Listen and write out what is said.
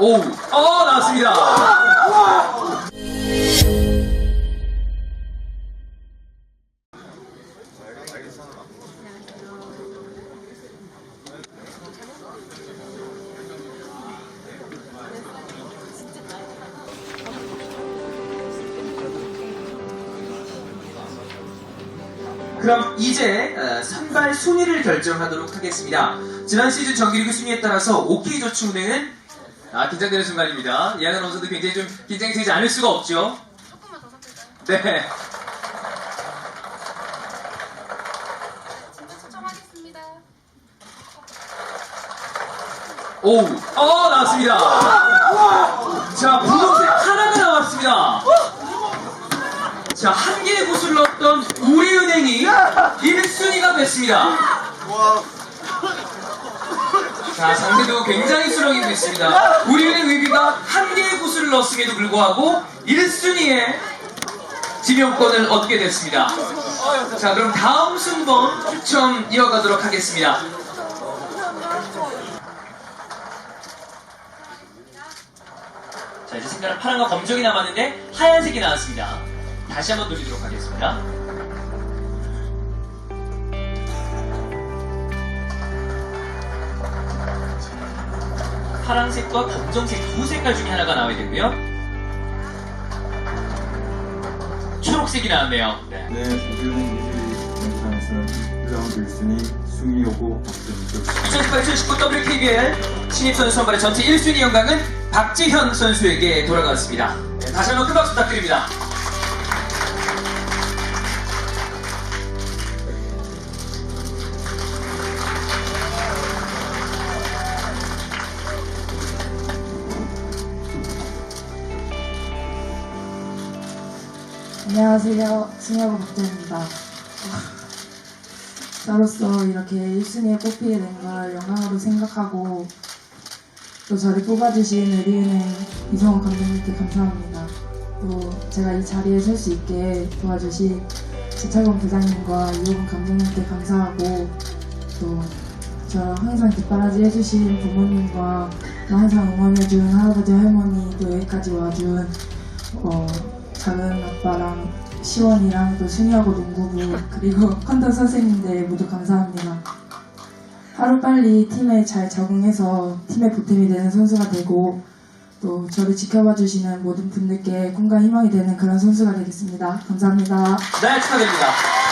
오, 어, 나왔습니다. 그럼 이제 어, 선발 순위를 결정하도록 하겠습니다. 지난 시즌 정규리그 순위에 따라서 OK저축은행은 아 긴장되는 순간입니다. 이하연 원서도 굉장히 좀 긴장이 되지 않을 수가 없죠. 조금만 더 섞을까요? 네. 진짜 추첨하겠습니다. 오, 어 나왔습니다. 자 분홍색 하나가 나왔습니다. 자 한 개의 구슬 넣었던 우리은행이 1순위가 됐습니다. 자 상대도 굉장히 수렁이고 있습니다. 우리은행 의비가 한 개의 구슬을 넣었음에도 불구하고 1순위에 지명권을 얻게 됐습니다. 자 그럼 다음 순번 추첨 이어가도록 하겠습니다. 자 이제 색깔은 파란과 검정이 남았는데 하얀색이 나왔습니다. 다시 한번 돌리도록 하겠습니다. 파란색과 검정색 두 색깔 중에 하나가 나와야 되고요. 초록색이 나왔네요. 네. 네, 조규는 이주리 연상에서는 1라운드 1순위 승리호고 박정석 2018-2019 WKBL 신입선수 선발의 전체 1순위 영광은 박지현 선수에게 돌아갔습니다. 네, 다시 한번 큰 박수 부탁드립니다. 안녕하세요. 승혁 박재입니다. 저로서 이렇게 1순위에 뽑히게 된 걸 영광으로 생각하고 또 저를 뽑아주신 우리은행 이성호 감독님께 감사합니다. 또 제가 이 자리에 설 수 있게 도와주신 지창건 부장님과 이호근 감독님께 감사하고 또 저랑 항상 뒷바라지 해주신 부모님과 또 항상 응원해준 할아버지 할머니 또 여기까지 와준 어, 작은 아빠랑 시원이랑 또 순이하고 농구부 그리고 컨터 선생님들 모두 감사합니다. 하루빨리 팀에 잘 적응해서 팀의 보탬이 되는 선수가 되고 또 저를 지켜봐 주시는 모든 분들께 꿈과 희망이 되는 그런 선수가 되겠습니다. 감사합니다. 네, 축하드립니다.